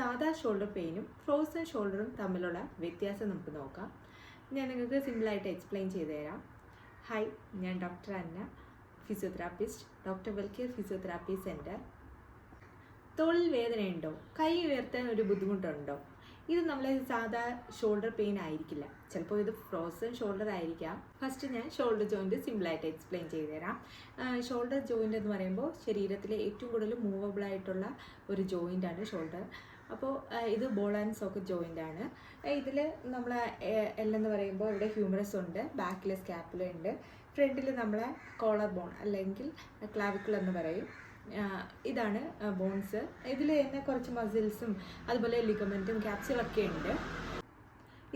സാധാ shoulder പെയിനും frozen ഷോൾഡറും തമ്മിലുള്ള വ്യത്യാസം നമുക്ക് നോക്കാം. ഞാൻ നിങ്ങൾക്ക് സിമ്പിളായിട്ട് എക്സ്പ്ലെയിൻ ചെയ്തു തരാം. ഹായ് ഞാൻ doctor Anna. Physiotherapist doctor Wellcare physiotherapy centre തോളിൽ വേദനയുണ്ടോ കൈ ഉയർത്താൻ ഒരു ബുദ്ധിമുട്ടുണ്ടോ? ഇത് നമ്മളെ സാധാ ഷോൾഡർ പെയിൻ ആയിരിക്കില്ല. ചിലപ്പോൾ ഇത് ഫ്രോസൺ ഷോൾഡർ ആയിരിക്കാം. ഫസ്റ്റ് ഞാൻ ഷോൾഡർ ജോയിന്റ് സിമ്പിളായിട്ട് എക്സ്പ്ലെയിൻ ചെയ്തു തരാം. ഷോൾഡർ ജോയിന്റ് എന്ന് പറയുമ്പോൾ ശരീരത്തിലെ ഏറ്റവും കൂടുതൽ മൂവബിൾ ആയിട്ടുള്ള ഒരു ജോയിന്റ് ആണ് ഷോൾഡർ അപ്പോൾ ഇത് ബോൾ ആൻഡ് സോക്കറ്റ് ജോയിന്റ് ആണ്. ഇതിൽ നമ്മൾ എല്ലെന്ന് പറയുമ്പോൾ ഇവിടെ ഹ്യൂമറസ് ഉണ്ട് ബാക്കിൽ സ്കാപ്പുല ഉണ്ട്. ഫ്രണ്ടിൽ നമ്മളെ കോളർ ബോൺ അല്ലെങ്കിൽ ക്ലാവിക്കിൾ എന്ന് പറയും. ഇതാണ് ബോൺസ് ഇതിൽ തന്നെ കുറച്ച് മസിൽസും അതുപോലെ ലിഗമെന്റും ക്യാപ്സിലൊക്കെ ഉണ്ട്.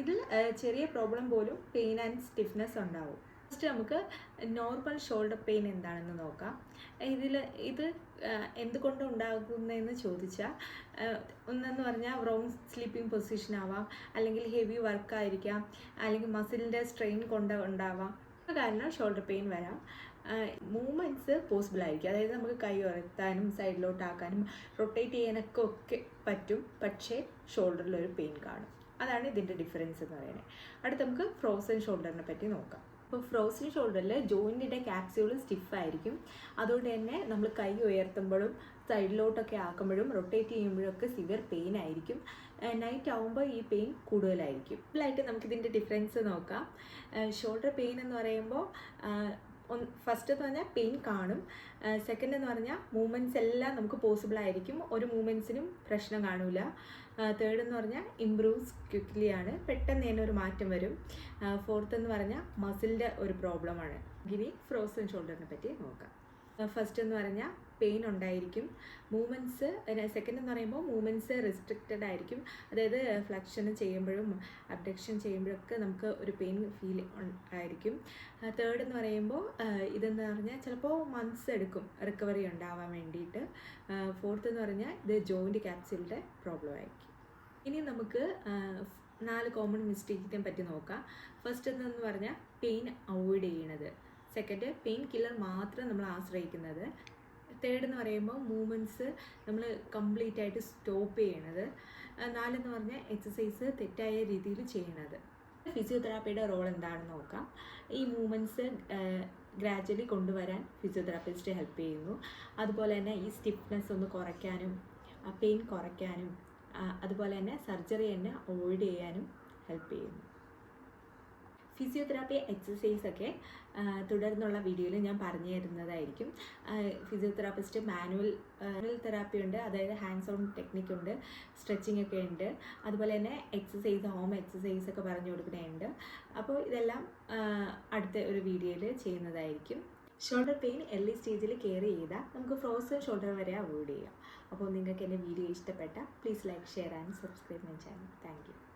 ഇതിൽ ചെറിയ പ്രോബ്ലം പോലും പെയിൻ ആൻഡ് സ്റ്റിഫ്നെസ് ഉണ്ടാവും. ഫസ്റ്റ് നമുക്ക് നോർമൽ ഷോൾഡർ പെയിൻ എന്താണെന്ന് നോക്കാം. ഇതിൽ ഇത് എന്തുകൊണ്ട് ഉണ്ടാകുന്നതെന്ന് ചോദിച്ചാൽ ഒന്നെന്ന് പറഞ്ഞാൽ റോങ് സ്ലീപ്പിംഗ് പൊസിഷൻ ആവാം അല്ലെങ്കിൽ ഹെവി വർക്ക് ആയിരിക്കാം അല്ലെങ്കിൽ മസിലിന്റെ സ്ട്രെയിൻ കൊണ്ട് ഉണ്ടാവാം. കാരണം ഷോൾഡർ പെയിൻ വരാം. മൂവ്മെന്റ്സ് പോസിബിൾ ആയിരിക്കും. അതായത് നമുക്ക് കൈ ഉയർത്താനും സൈഡിലോട്ടാക്കാനും റൊട്ടേറ്റ് ചെയ്യാനൊക്കെ ഒക്കെ പറ്റും. പക്ഷേ ഷോൾഡറിൽ ഒരു പെയിൻ കാണും. അതാണ് ഇതിന്റെ ഡിഫറൻസ് എന്ന് പറയുന്നത്. അടുത്ത് നമുക്ക് ഫ്രോസൺ ഷോൾഡറിനെ പറ്റി നോക്കാം. അപ്പോൾ ഫ്രോസൺ ഷോൾഡറിൽ ജോയിന്റിന്റെ ക്യാപ്സ്യൂൾ സ്റ്റിഫായിരിക്കും അതുകൊണ്ട് തന്നെ നമ്മൾ കൈ ഉയർത്തുമ്പോഴും സൈഡിലോട്ടൊക്കെ ആക്കുമ്പോഴും റൊട്ടേറ്റ് ചെയ്യുമ്പോഴൊക്കെ സിവിയർ പെയിൻ ആയിരിക്കും. നൈറ്റ് ആവുമ്പോൾ ഈ പെയിൻ കൂടുതലായിരിക്കും. ഫുള്ളായിട്ട് നമുക്കിതിന്റെ ഡിഫറൻസ് നോക്കാം. ഷോൾഡർ പെയിൻ എന്ന് പറയുമ്പോൾ ഫസ്റ്റ് എന്ന് പറഞ്ഞാൽ പെയിൻ കാണും. സെക്കൻഡ് എന്ന് പറഞ്ഞാൽ മൂവ്മെന്റ്സ് എല്ലാം നമുക്ക് പോസിബിൾ ആയിരിക്കും. ഒരു മൂവ്മെന്റ്സിനും പ്രശ്നം കാണില്ല തേർഡ് എന്ന് പറഞ്ഞാൽ ഇമ്പ്രൂവ്സ് ക്വിക്ക്ലി ആണ്. പെട്ടെന്ന് തന്നെ ഒരു മാറ്റം വരും. ഫോർത്ത് എന്ന് പറഞ്ഞാൽ മസിലിന്റെ ഒരു പ്രോബ്ലമാണ് ഇനി ഫ്രോസൺ ഷോൾഡറിനെ പറ്റി നോക്കാം. ഫസ്റ്റ് എന്ന് പറഞ്ഞാൽ പെയിൻ ഉണ്ടായിരിക്കും. മൂവ്മെന്റ്സ് സെക്കൻഡ് എന്ന് പറയുമ്പോൾ മൂവ്മെന്റ്സ് റെസ്ട്രിക്റ്റഡ് ആയിരിക്കും. അതായത് ഫ്ലക്ഷൻ ചെയ്യുമ്പോഴും അബ്ഡക്ഷൻ ചെയ്യുമ്പോഴൊക്കെ നമുക്ക് ഒരു പെയിൻ ഫീൽ ആയിരിക്കും. തേർഡ് എന്ന് പറയുമ്പോൾ ഇതെന്ന് പറഞ്ഞാൽ ചിലപ്പോൾ മന്ത്സ് എടുക്കും റിക്കവറി ഉണ്ടാവാൻ വേണ്ടിയിട്ട്. ഫോർത്ത് എന്ന് പറഞ്ഞാൽ ഇത് ജോയിന്റ് ക്യാപ്സിലിന്റെ പ്രോബ്ലം ആയിരിക്കും. ഇനി നമുക്ക് നാല് കോമൺ മിസ്റ്റേക്കിനെ പറ്റി നോക്കാം. ഫസ്റ്റ് എന്ന് പറഞ്ഞാൽ പെയിൻ അവോയ്ഡ് ചെയ്യണത്. സെക്കൻഡ് പെയിൻ കില്ലർ മാത്രം നമ്മൾ ആശ്രയിക്കുന്നത്. തേർഡ് എന്ന് പറയുമ്പോൾ മൂവ്മെന്റ്സ് നമ്മൾ കംപ്ലീറ്റ് ആയിട്ട് സ്റ്റോപ്പ് ചെയ്യണത്. നാലെന്ന് പറഞ്ഞാൽ എക്സസൈസ് തെറ്റായ രീതിയിൽ ചെയ്യണത്. ഫിസിയോതെറാപ്പിയുടെ റോൾ എന്താണെന്ന് നോക്കാം. ഈ മൂവ്മെന്റ്സ് ഗ്രാജ്വലി കൊണ്ടുവരാൻ ഫിസിയോതെറാപ്പിസ്റ്റ് ഹെൽപ്പ് ചെയ്യുന്നു. അതുപോലെ തന്നെ ഈ സ്റ്റിഫ്നെസ് ഒന്ന് കുറയ്ക്കാനും പെയിൻ കുറയ്ക്കാനും അതുപോലെ തന്നെ സർജറി തന്നെ അവോയ്ഡ് ചെയ്യാനും ഹെൽപ്പ് ചെയ്യുന്നു. ഫിസിയോതെറാപ്പി എക്സസൈസ് ഒക്കെ തുടർന്നുള്ള വീഡിയോയിൽ ഞാൻ പറഞ്ഞു തരുന്നതായിരിക്കും. ഫിസിയോതെറാപ്പിസ്റ്റ് മാനുവൽ മാനുവൽ തെറാപ്പി ഉണ്ട് അതായത് ഹാൻഡ്സ് ഓൺ ടെക്നിക്ക് ഉണ്ട് സ്ട്രെച്ചിങ് ഒക്കെ ഉണ്ട് അതുപോലെ തന്നെ എക്സസൈസ് ഹോം എക്സസൈസ് ഒക്കെ പറഞ്ഞു കൊടുക്കുന്നുണ്ട് അപ്പോൾ ഇതെല്ലാം അടുത്ത ഒരു വീഡിയോയിൽ ചെയ്യുന്നതായിരിക്കും. ഷോൾഡർ പെയിൻ എർലി സ്റ്റേജിൽ കെയർ ചെയ്താൽ നമുക്ക് ഫ്രോസൺ ഷോൾഡർ വരെ അവോയ്ഡ് ചെയ്യാം. അപ്പോൾ നിങ്ങൾക്ക് എന്റെ വീഡിയോ ഇഷ്ടപ്പെട്ടാൽ please like share and subscribe my channel thank